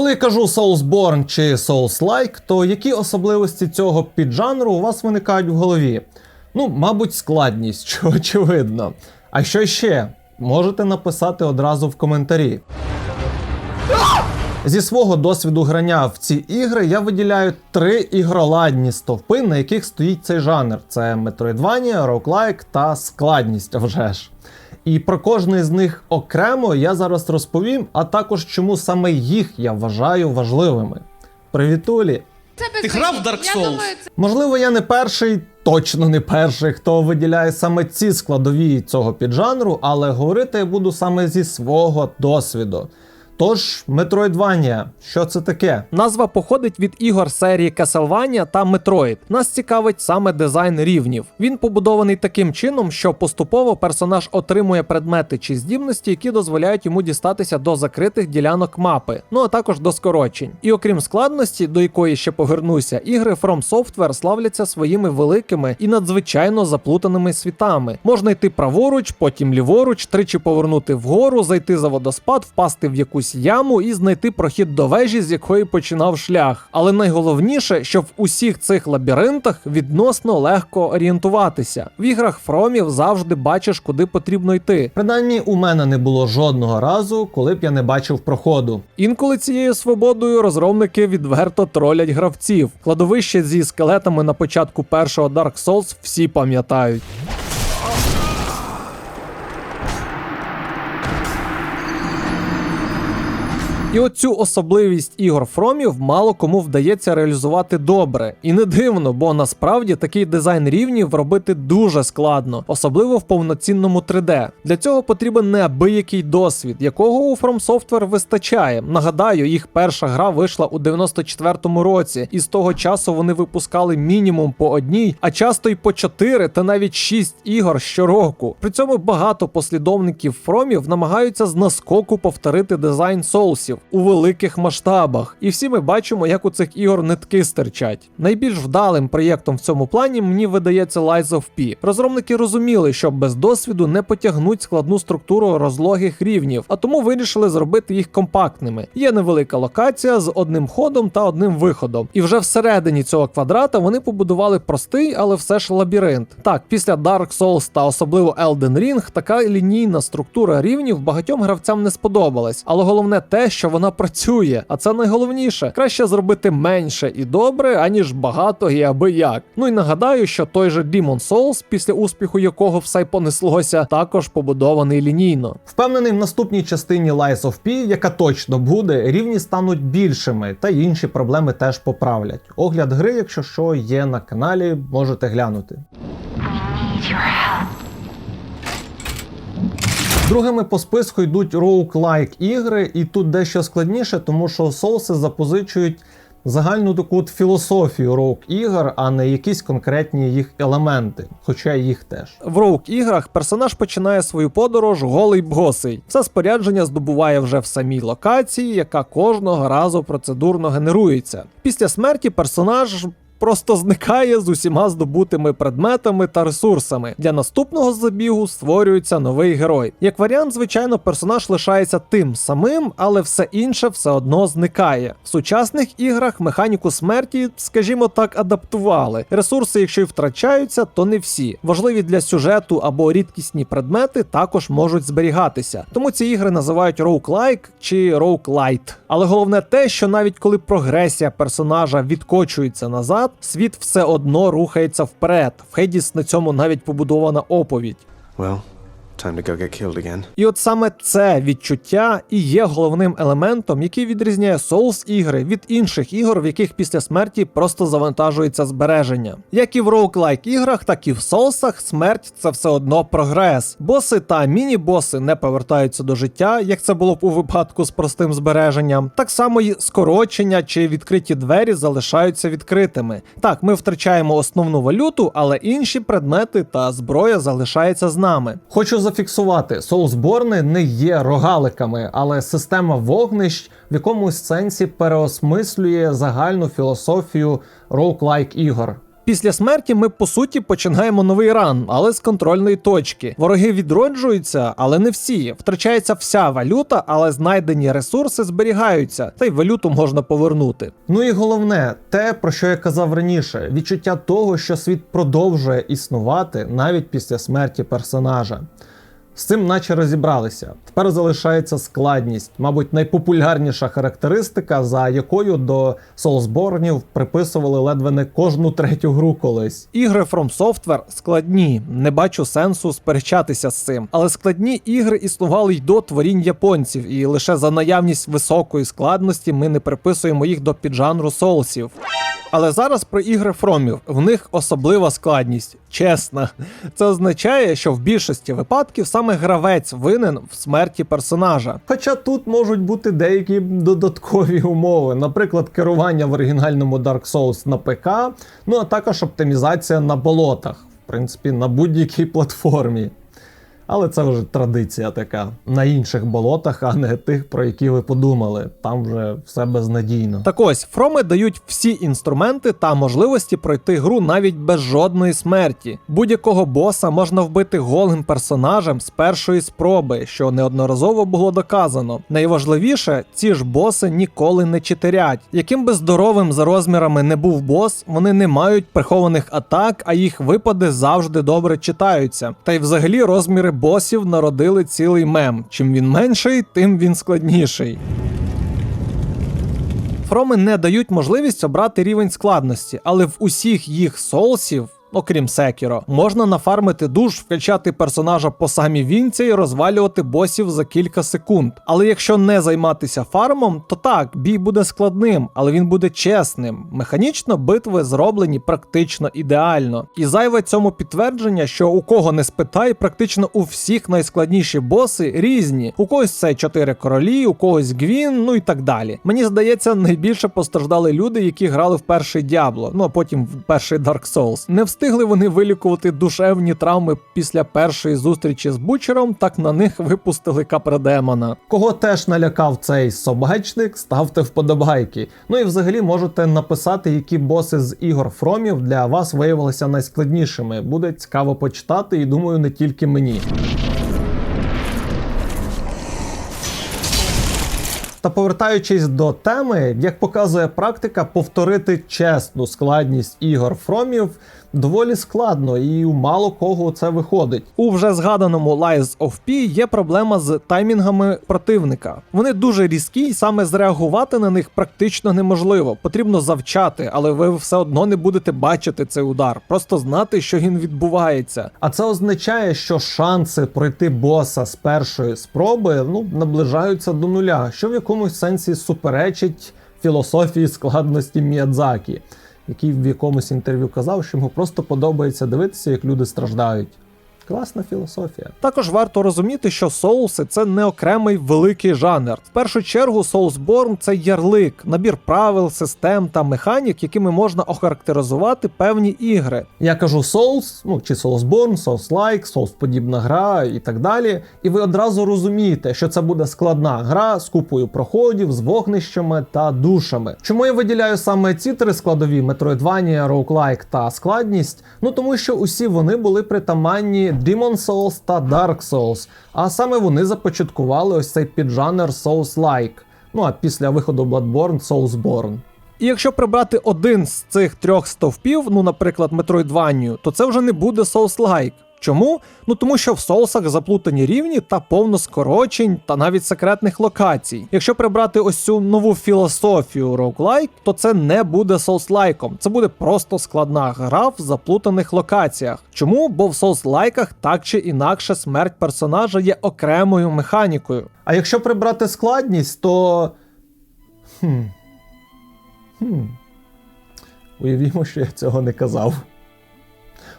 Коли я кажу Soulsborne чи Souls-like, то які особливості цього піджанру у вас виникають в голові? Ну, мабуть, складність, що очевидно. А що ще? Можете написати одразу в коментарі. Зі свого досвіду грання в ці ігри я виділяю три ігроладні стовпи, на яких стоїть цей жанр: це Metroidvania, роуклайк та складність, а вже ж. І про кожний з них окремо я зараз розповім, а також чому саме їх я вважаю важливими. Привітулі! Ти грав в. Dark Я Souls? думаю, це Можливо, я не перший, точно не перший, хто виділяє саме ці складові цього піджанру, але говорити я буду саме зі свого досвіду. Тож, Metroidvania, що це таке? Назва походить від ігор серії Castlevania та Metroid. Нас цікавить саме дизайн рівнів. Він побудований таким чином, що поступово персонаж отримує предмети чи здібності, які дозволяють йому дістатися до закритих ділянок мапи, ну а також до скорочень. І окрім складності, до якої ще повернуся, ігри From Software славляться своїми великими і надзвичайно заплутаними світами. Можна йти праворуч, потім ліворуч, тричі повернути вгору, зайти за водоспад, впасти в якусь яму і знайти прохід до вежі, з якої починав шлях. Але найголовніше, що в усіх цих лабіринтах відносно легко орієнтуватися. В іграх Фромів завжди бачиш, куди потрібно йти. Принаймні, у мене не було жодного разу, коли б я не бачив проходу. Інколи цією свободою розробники відверто тролять гравців. Кладовище зі скелетами на початку першого Dark Souls всі пам'ятають. І оцю особливість ігор Фромів мало кому вдається реалізувати добре. І не дивно, бо насправді такий дизайн рівнів робити дуже складно, особливо в повноцінному 3D. Для цього потрібен неабиякий досвід, якого у From Software вистачає. Нагадаю, їх перша гра вийшла у 94-му році, і з того часу вони випускали мінімум по одній, а часто й по 4 та навіть 6 ігор щороку. При цьому багато послідовників Фромів намагаються з наскоку повторити дизайн соусів у великих масштабах. І всі ми бачимо, як у цих ігор нитки стирчать. Найбільш вдалим проєктом в цьому плані мені видається Lies of P. Розробники розуміли, що без досвіду не потягнуть складну структуру розлогих рівнів, а тому вирішили зробити їх компактними. Є невелика локація з одним ходом та одним виходом. І вже всередині цього квадрата вони побудували простий, але все ж лабіринт. Так, після Dark Souls та особливо Elden Ring, така лінійна структура рівнів багатьом гравцям не сподобалась. Але головне те, що вона працює, а це найголовніше. Краще зробити менше і добре, аніж багато і аби як. Ну і нагадаю, що той же Demon Souls, після успіху якого все й понеслося, також побудований лінійно. Впевнений, в наступній частині Lies of P, яка точно буде, рівні стануть більшими, та й інші проблеми теж поправлять. Огляд гри, якщо що, є на каналі, можете глянути. Другими по списку йдуть роуклайк ігри, і тут дещо складніше, тому що соуси запозичують загальну таку от філософію роук ігор, а не якісь конкретні їх елементи, хоча їх теж. В роук іграх персонаж починає свою подорож голий босий. Все спорядження здобуває вже в самій локації, яка кожного разу процедурно генерується. Після смерті персонаж. Просто зникає з усіма здобутими предметами та ресурсами. Для наступного забігу створюється новий герой. Як варіант, звичайно, персонаж лишається тим самим, але все інше все одно зникає. В сучасних іграх механіку смерті, скажімо так, адаптували. Ресурси, якщо й втрачаються, то не всі. Важливі для сюжету або рідкісні предмети також можуть зберігатися. Тому ці ігри називають roguelike чи roguelite. Але головне те, що навіть коли прогресія персонажа відкочується назад, світ все одно рухається вперед. В Хейдіс на цьому навіть побудована оповідь. Well, time to go get killed again. І от саме це відчуття і є головним елементом, який відрізняє Souls ігри від інших ігор, в яких після смерті просто завантажується збереження. Як і в роуклайк іграх, так і в соусах смерть це все одно прогрес. Боси та міні-боси не повертаються до життя, як це було б у випадку з простим збереженням. Так само і скорочення чи відкриті двері залишаються відкритими. Так, ми втрачаємо основну валюту, але інші предмети та зброя залишаються з нами. Хочу зафіксувати, Soulsborne не є рогаликами, але система вогнищ в якомусь сенсі переосмислює загальну філософію роуклайк ігор. Після смерті ми по суті починаємо новий ран, але з контрольної точки. Вороги відроджуються, але не всі. Втрачається вся валюта, але знайдені ресурси зберігаються, та й валюту можна повернути. Ну і головне, те, про що я казав раніше, відчуття того, що світ продовжує існувати навіть після смерті персонажа. З цим наче розібралися. Тепер залишається складність, мабуть, найпопулярніша характеристика, за якою до Soulsborne приписували ледве не кожну третю гру колись. Ігри From Software складні, не бачу сенсу сперечатися з цим. Але складні ігри існували й до творінь японців, і лише за наявність високої складності ми не приписуємо їх до піджанру соусів. Але зараз про ігри Фромів. В них особлива складність, чесна. Це означає, що в більшості випадків саме гравець винен в смерті персонажа. Хоча тут можуть бути деякі додаткові умови, наприклад, керування в оригінальному Dark Souls на ПК, ну а також оптимізація на болотах, в принципі, на будь-якій платформі. Але це вже традиція така на інших болотах, а не тих, про які ви подумали. Там вже все безнадійно. Так ось, фроми дають всі інструменти та можливості пройти гру навіть без жодної смерті. Будь-якого боса можна вбити голим персонажем з першої спроби, що неодноразово було доказано. Найважливіше, ці ж боси ніколи не читерять. Яким би здоровим за розмірами не був бос, вони не мають прихованих атак, а їх випади завжди добре читаються. Та й взагалі розміри босів народили цілий мем. Чим він менший, тим він складніший. Фроми не дають можливість обрати рівень складності, але в усіх їх соусів. Окрім Секіро, можна нафармити душ, вкачати персонажа по самі вінці і розвалювати босів за кілька секунд. Але якщо не займатися фармом, то так, бій буде складним, але він буде чесним. Механічно битви зроблені практично ідеально. І зайве цьому підтвердження, що у кого не спитай, практично у всіх найскладніші боси різні. У когось це чотири королі, у когось гвін, ну і так далі. Мені здається, найбільше постраждали люди, які грали в перший Діабло, ну а потім в перший Dark Souls. Не встигли вони вилікувати душевні травми після першої зустрічі з бучером, так на них випустили капредемона. Кого теж налякав цей собачник, ставте вподобайки. Ну і взагалі можете написати, які боси з ігор Фромів для вас виявилися найскладнішими. Буде цікаво почитати, і думаю, не тільки мені. Та повертаючись до теми, як показує практика, повторити чесну складність ігор Фромів доволі складно, і у мало кого це виходить. У вже згаданому Lies of P є проблема з таймінгами противника. Вони дуже різкі, і саме зреагувати на них практично неможливо. Потрібно завчати, але ви все одно не будете бачити цей удар, просто знати, що він відбувається. А це означає, що шанси пройти боса з першої спроби ну, наближаються до нуля, що в якомусь сенсі суперечить філософії складності Міядзакі, який в якомусь інтерв'ю казав, що йому просто подобається дивитися, як люди страждають. Класна філософія. Також варто розуміти, що соуси це не окремий великий жанр. В першу чергу, Soulsborne – це ярлик, набір правил, систем та механік, якими можна охарактеризувати певні ігри. Я кажу Souls, ну чи Soulsborne, Souls-like, Souls-подібна гра і так далі. І ви одразу розумієте, що це буде складна гра з купою проходів, з вогнищами та душами. Чому я виділяю саме ці три складові: Metroidvania, Roguelike та складність? Ну тому що усі вони були притаманні Demon Souls та Dark Souls, а саме вони започаткували ось цей піджанр Souls-like. Ну а після виходу Bloodborne Soulsborne. І якщо прибрати один з цих трьох стовпів, ну, наприклад, Metroidvania, то це вже не буде Souls-like. Чому? Ну тому що в соусах заплутані рівні та повно скорочень та навіть секретних локацій. Якщо прибрати ось цю нову філософію roguelike, то це не буде соус-лайком. Це буде просто складна гра в заплутаних локаціях. Чому? Бо в соус-лайках так чи інакше смерть персонажа є окремою механікою. А якщо прибрати складність, то. Хм. Хм. Уявімо, що я цього не казав.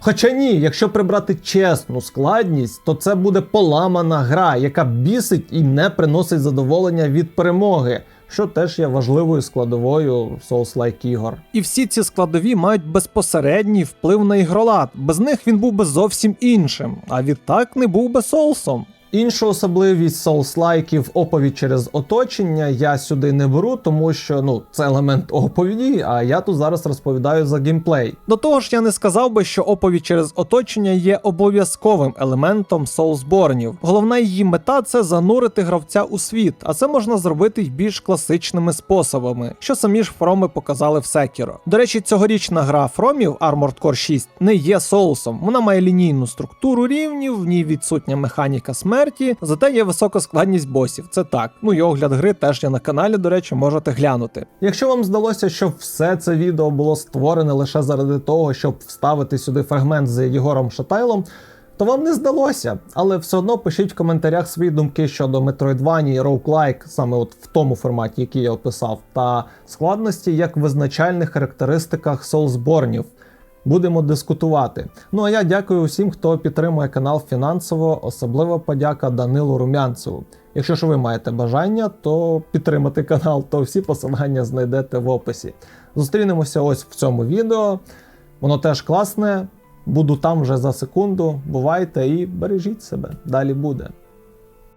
Хоча ні, якщо прибрати чесну складність, то це буде поламана гра, яка бісить і не приносить задоволення від перемоги, що теж є важливою складовою Souls-like ігор. І всі ці складові мають безпосередній вплив на ігролад. Без них він був би зовсім іншим, а відтак не був би соусом. Іншу особливість соус-лайків оповідь через оточення я сюди не беру, тому що ну це елемент оповіді, а я тут зараз розповідаю за геймплей. До того ж, я не сказав би, що оповідь через оточення є обов'язковим елементом соусборнів. Головна її мета це занурити гравця у світ, а це можна зробити й більш класичними способами, що самі ж фроми показали в Sekiro. До речі, цьогорічна гра фромів Armored Core 6 не є соусом. Вона має лінійну структуру рівнів, в ній відсутня механіка смерті, зате є висока складність босів. Це так. Ну і огляд гри теж є на каналі, до речі, можете глянути. Якщо вам здалося, що все це відео було створене лише заради того, щоб вставити сюди фрагмент з Єгором Шатайлом, то вам не здалося, але все одно пишіть в коментарях свої думки щодо Metroidvania Roguelike, саме от в тому форматі, який я описав, та складності як визначальних характеристиках Soulsborne. Будемо дискутувати. Ну а я дякую усім, хто підтримує канал фінансово, особливо подяка Данилу Румянцеву. Якщо ж ви маєте бажання, то підтримати канал, то всі посилання знайдете в описі. Зустрінемося ось в цьому відео. Воно теж класне. Буду там вже за секунду. Бувайте і бережіть себе. Далі буде.